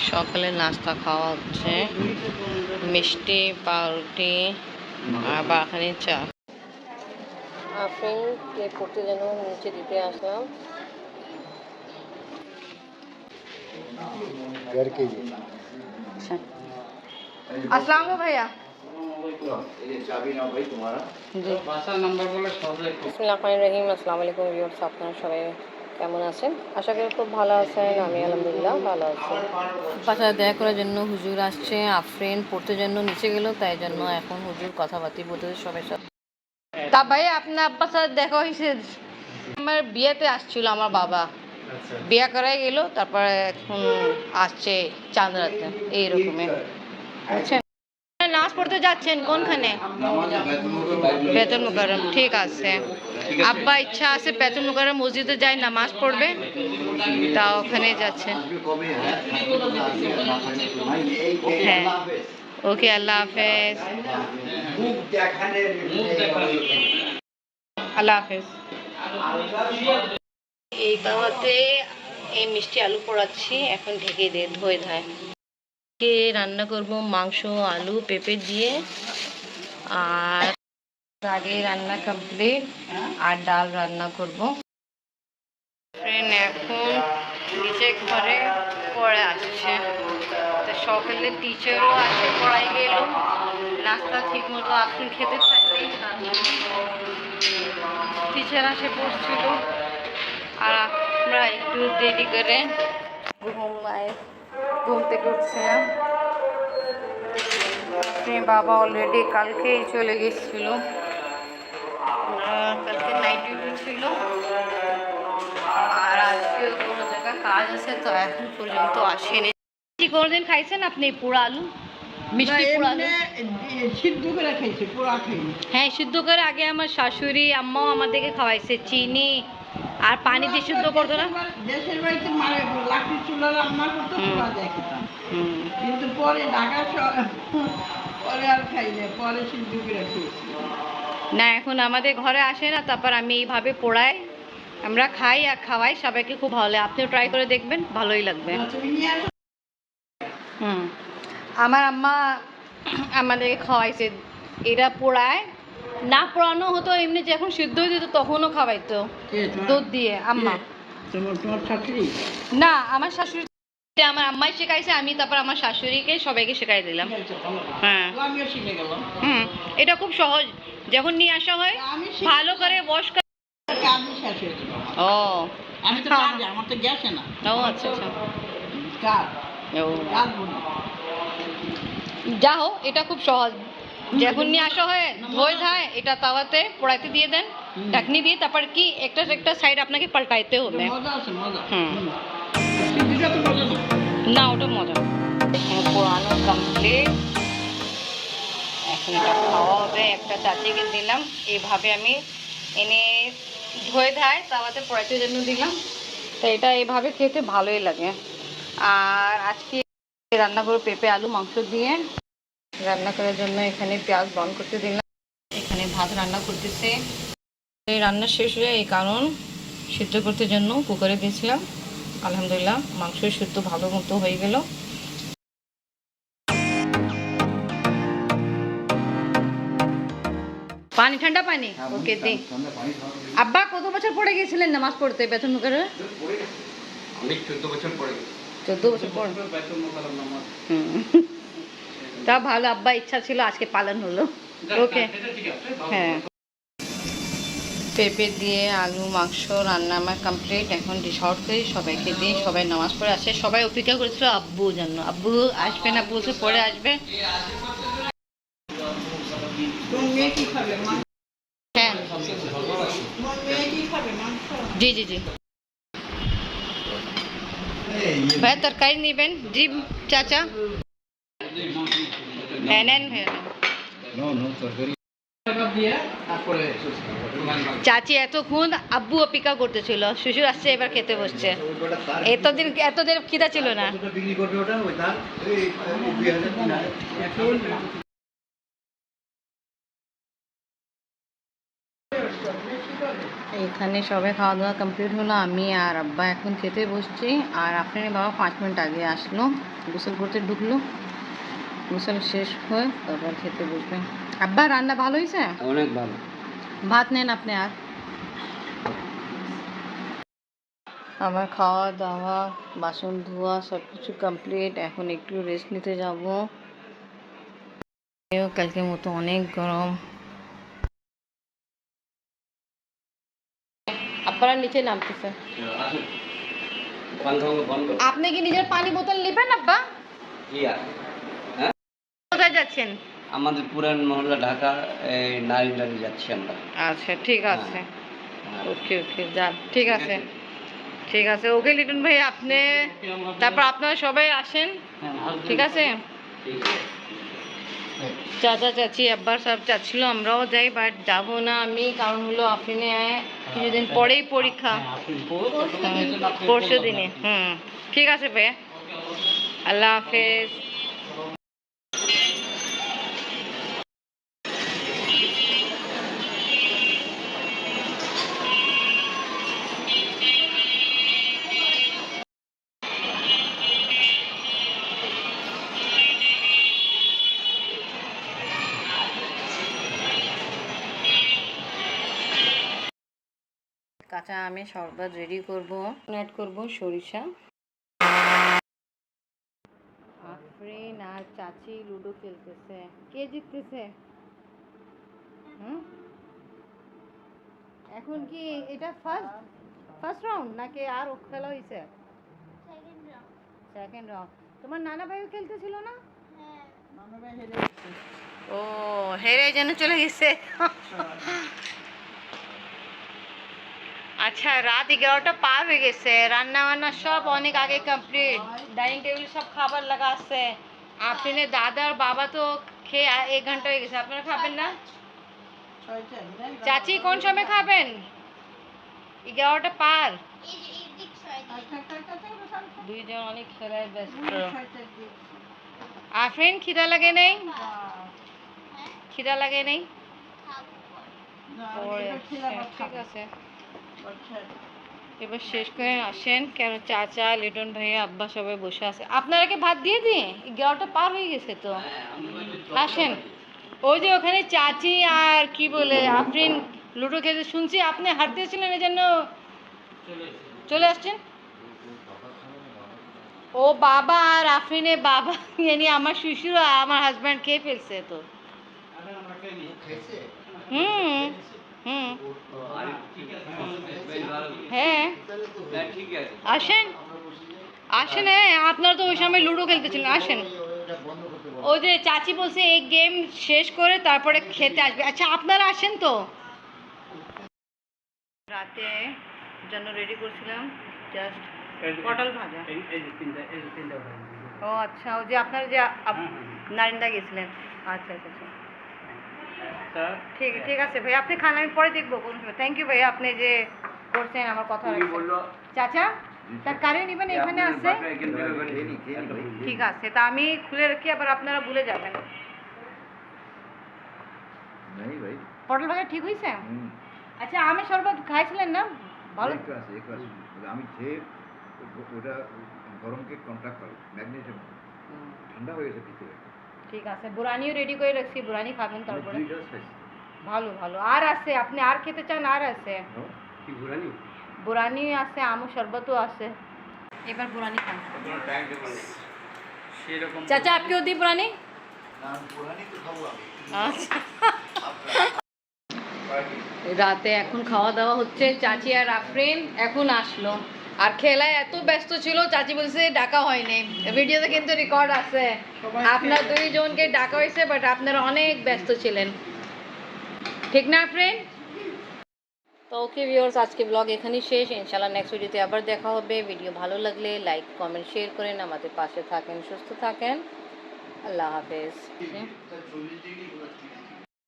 সকালে নাস্তা খাওয়া হচ্ছে। মিষ্টি পাউরুটি আর বাখানি চা। আপনার রহিম। আলাইকুম সবাই কেমন আছেন? আশা করি খুব ভালো আছেন আমি আলহামদুলিল্লাহ ভালো আছি। বাসায় দেখা করার জন্য হুজুর আসছে আফরিন পড়তে জন্য নিচে গেল তাই জন্য এখন হুজুর কথাবার্তা বলতে সবাই সাথে তা ভাই আপনার আব্বার সাথে দেখা হয়েছে। আমার বিয়েতে আসছিল আমার বাবা। বিয়ে করাই গেল তারপরে এখন আসছে চাঁদরাতে এইরকমই। বুঝছেন নামাজ পড়তে যাচ্ছেন কোনখানে? বেতন মুকাররম, ঠিক আছে। আব্বা, ইচ্ছা আছে বেতন মুকাররম, মসজিদে যাই, নামাজ পড়বে? তা ওখানে যাচ্ছেন হ্যাঁ। ওকে, আল্লাহ হাফেজ। আল্লাহ হাফেজ। এই তাওয়াতে এই মিষ্টি আলু পোড়াচ্ছি, এখন ঢেকে দিয়ে ধুয়ে ধায়। কে রান্না করব মাংস, আলু, পেঁপে দিয়ে। আর আগে রান্না কমপ্লিট আর ডাল রান্না করব। ফ্রেন্ড এখন নিচে ঘরে পড়ে আসছে। তো সকালে টিচারও আসে পড়াই গেল। নাস্তা ঠিক মতো আপনি খেতে থাকলেই টিচার আসে, পড়ছিল। আর আমরা একটু দেরি করে ঘুমায় ঘুম থেকে উঠছিলাম আপনি বাবা অলরেডি কালকেই চলে গেছিল। কালকে নাইট ডিউটি ছিল। আর আজকে কোনো জায়গায় কাজ আছে তো এখন পর্যন্ত আসেনি। কোনোদিন খাইছেন আপনি পোড়া আলু? মিষ্টি পোড়া সিদ্ধ করে খাইছে পোড়া খাইনি হ্যাঁ সিদ্ধ করে আগে আমার শাশুড়ি আম্মাও আমাদেরকে খাওয়াইছে চিনি আর পানি দিয়ে সিদ্ধ করতো না? দেশের বাড়িতে মারা লাকড়ি চুলা রান্না করতো হুম। পোড়া দিয়ে খেতাম হুম কিন্তু পরে ঢাকা পরে আর খাই না পরে সিদ্ধ করে না এখন আমাদের ঘরে আসে না তারপর আমি এইভাবে পোড়াই আমরা খাই আর খাওয়াই সবাইকে খুব ভালো লাগে। আপনিও ট্রাই করে দেখবেন ভালোই লাগবে। আসো। হুম। আমার আম্মা আমাদেরকে খাওয়াইছে এটা পোড়ায় না পোড়ানো হতো এমনি যখন সিদ্ধ হয়ে যেত তখনও খাওয়াইতো। দুধ দিয়ে আম্মা। না আমার শাশুড়ি আমার আম্মাই শেখাইছে আমি তারপর আমার শাশুড়িকে সবাইকে শেখাই দিলাম। হ্যাঁ। হুম এটা খুব সহজ। যখন নিয়ে আসা হয় ভালো করে হয়েছে ও। আমি তো হ্যাঁ। আমার তো গ্যাসে না। ও আচ্ছা আচ্ছা। যা হোক এটা খুব সহজ। যখন নিয়ে আসা হয় ধোয় ধায় এটা তাওয়াতে পোড়াইতে দিয়ে দেন ঢাকনি দিয়ে তারপর কি একটা একটা সাইড আপনাকে পাল্টাইতে হবে। হুম। না ওটা মজা। এখানে পোড়ানো কমপ্লিট এখন এটা খাওয়া হবে একটা চাচিকে দিলাম। এইভাবে আমি এনে ধুয়ে ধায় তাওয়াতে পোড়াইতে জন্য দিলাম। তো এটা এইভাবে খেতে ভালোই লাগে। আর আজকে রান্না করব পেঁপে আলু মাংস দিয়ে রান্না করার জন্য এখানে পেঁয়াজ বন করতে দিলাম। এখানে ভাত রান্না করতেছে। এই রান্না শেষ হয়ে এই কারণ সিদ্ধ করতে জন্য কুকারে দিয়েছিলাম। আলহামদুলিল্লাহ মাংস সিদ্ধ ভালো মতো হয়ে গেল। পানি ঠান্ডা পানি? ওকে দি আব্বা কত বছর পড়ে গেছিলেন নামাজ পড়তে বেতন করে? আমি চোদ্দ বছর পরে চোদ্দ বছর পর হুম। তা ভালো আব্বা ইচ্ছা ছিল আজকে পালন হলো। ওকে। হ্যাঁ। পেঁপে দিয়ে আলু মাংস রান্না আমার কমপ্লিট এখন আউট করি সবাইকে দিই সবাই নামাজ পড়ে আসে। সবাই অপেক্ষা করেছিল আব্বু জন্য আব্বু আসবে না বলছে পরে আসবে। তোমার মেয়ে কি খাবে মাংস হ্যাঁ। তোমার মেয়ে কি খাবে মাংস জি জি জি। ভাইয়া তরকারি নেবেন জি চাচা চাচি এতক্ষণ আব্বু অপেক্ষা করতেছিল। শ্বশুর আসছে এবার খেতে বসছে। এতদিন এতদিন খিদা ছিল না। এখানে সবাই খাওয়া দাওয়া কমপ্লিট হলো। আমি আর আব্বা এখন খেতে বসছি। আর আপনার বাবা পাঁচ মিনিট আগে আসলো। গোসল করতে ঢুকলো। গোসল শেষ হয়ে তারপর খেতে বসবে। আব্বা রান্না ভালো হয়েছে? অনেক ভালো। ভাত নেন আপনি আর। আমার খাওয়া দাওয়া বাসন ধোয়া সব কিছু কমপ্লিট এখন একটু রেস্ট নিতে যাব। কালকের মতো অনেক গরম। আপনারা নিচে নামতেছে আপনি কি নিজের পানি বোতল নেবেন আব্বা? যাচ্ছেন? আমাদের পুরান মহল্লা ঢাকা এই নারিন্দারি যাচ্ছি আমরা। আচ্ছা ঠিক আছে। হ্যাঁ। ওকে ওকে যান ঠিক আছে। ঠিক আছে ওকে লিটন ভাই আপনি তারপর আপনারা সবাই আসেন। ঠিক আছে? চাচা চাচি আব্বার সব চাচ্ছিল আমরাও যাই বাট যাব না আমি কারণ হলো আপনি কিছুদিন পরেই পরীক্ষা। পরশু দিনে। হুম। ঠিক আছে ভাইয়া। আল্লাহ হাফেজ। কাঁচা আমে শরবত রেডি করব। অ্যাড করব সরিষা। আফরিন আর চাচি লুডো খেলতেছে। কে জিততেছে? হুম? এখন কি এটা ফার্স্ট ফার্স্ট রাউন্ড নাকি আর খেলা হয়েছে সেকেন্ড রাউন্ড তোমার নানা ভাইও খেলতেছিল না? ও হেরে যেন চলে গেছে। আচ্ছা রাত এগারোটা পার হয়ে গেছে। রান্না বান্না সব অনেক আগে কমপ্লিট ডাইনিং টেবিল সব খাবার লাগা আছে। আপনি দাদার বাবা তো খেয়ে এক ঘণ্টা হয়ে গেছে। আপনারা খাবেন না? চাচি কোন সময় খাবেন? এগারোটা পার। দুইজন অনেক খেলায় ব্যস্ত। আফরিন খিদা লাগে নেই? খিদা লাগে নেই? ঠিক আছে। এবার শেষ করে আসেন কেন চাচা লিটন ভাইয়া আব্বা সবাই বসে আছে। আপনারা কি ভাত দিয়ে দিয়ে এগারোটা পার হয়ে গেছে তো। আসেন। ওই যে ওখানে চাচি আর কি বলে আফরিন লুডো খেতে শুনছি আপনি হারতেছিলেন এই জন্য চলে আসছেন? ও বাবা আর আফরিনে বাবা yani আমার শ্বশুর আমার হাজব্যান্ড খেয়ে ফেলছে তো। হুম। হুম। হ্যাঁ। হ্যাঁ, ঠিক আছে আসেন। আসেন হ্যাঁ আপনারা তো ওই সময় লুডো খেলতেছিলেন আসেন। ওই যে চাচি বলছে এই গেম শেষ করে তারপরে খেতে আসবে। আচ্ছা আপনারা আসেন তো। রাতে জন্য রেডি করছিলাম জাস্ট পটল ভাজা। ও আচ্ছা ওই যে আপনারা যে আপ- নারিন্দা গেছিলেন। আচ্ছা আচ্ছা। ঠিক ঠিক আছে ভাই আপনি খান আমি পরে দেখব কোন সময়। থ্যাংক ইউ ভাই আপনি যে করছেন আমার কথা চাচা তার এখানে আছে? ঠিক আছে তা আমি খুলে রাখি আবার আপনারা ভুলে যাবেন। পটল ঠিক আচ্ছা আমি শরবত খাইছিলেন না? ভালো। আমি খেয়ে ওটা গরমকে কন্ট্রাক্ট করে ম্যাগনেশিয়াম ঠান্ডা হয়ে গেছে ভিতরে। ঠিক আছে বুরানিও রেডি করে রাখছি বুরানি খাবেন তারপরে। দুই গ্লাস খাইছি ভালো ভালো। আর আছে আপনি আর খেতে চান আর আছে? বুরানি আছে আমু শরবতও আছে। এবার বুরানি খান। চাচা আপকেও দি বুরানি না আমি পুরানি তো খাব আমি। আচ্ছা। রাতে এখন খাওয়া দাওয়া হচ্ছে চাচি আর আফরিন এখন আসলো। আর খেলায় এত ব্যস্ত ছিল চাচি বলছে ডাকা হয়নি। ভিডিওতে কিন্তু রেকর্ড আছে। আপনার দুইজনকে ডাকা হয়েছে বাট আপনারা অনেক ব্যস্ত ছিলেন। ঠিক না ফ্রেন্ড তো ওকে ভিউয়ার্স আজকে ব্লগ এখানেই শেষ। ইনশাল্লাহ নেক্সট ভিডিওতে আবার দেখা হবে। ভিডিও ভালো লাগলে লাইক কমেন্ট শেয়ার করেন। আমাদের পাশে থাকেন সুস্থ থাকেন। আল্লাহ হাফেজ।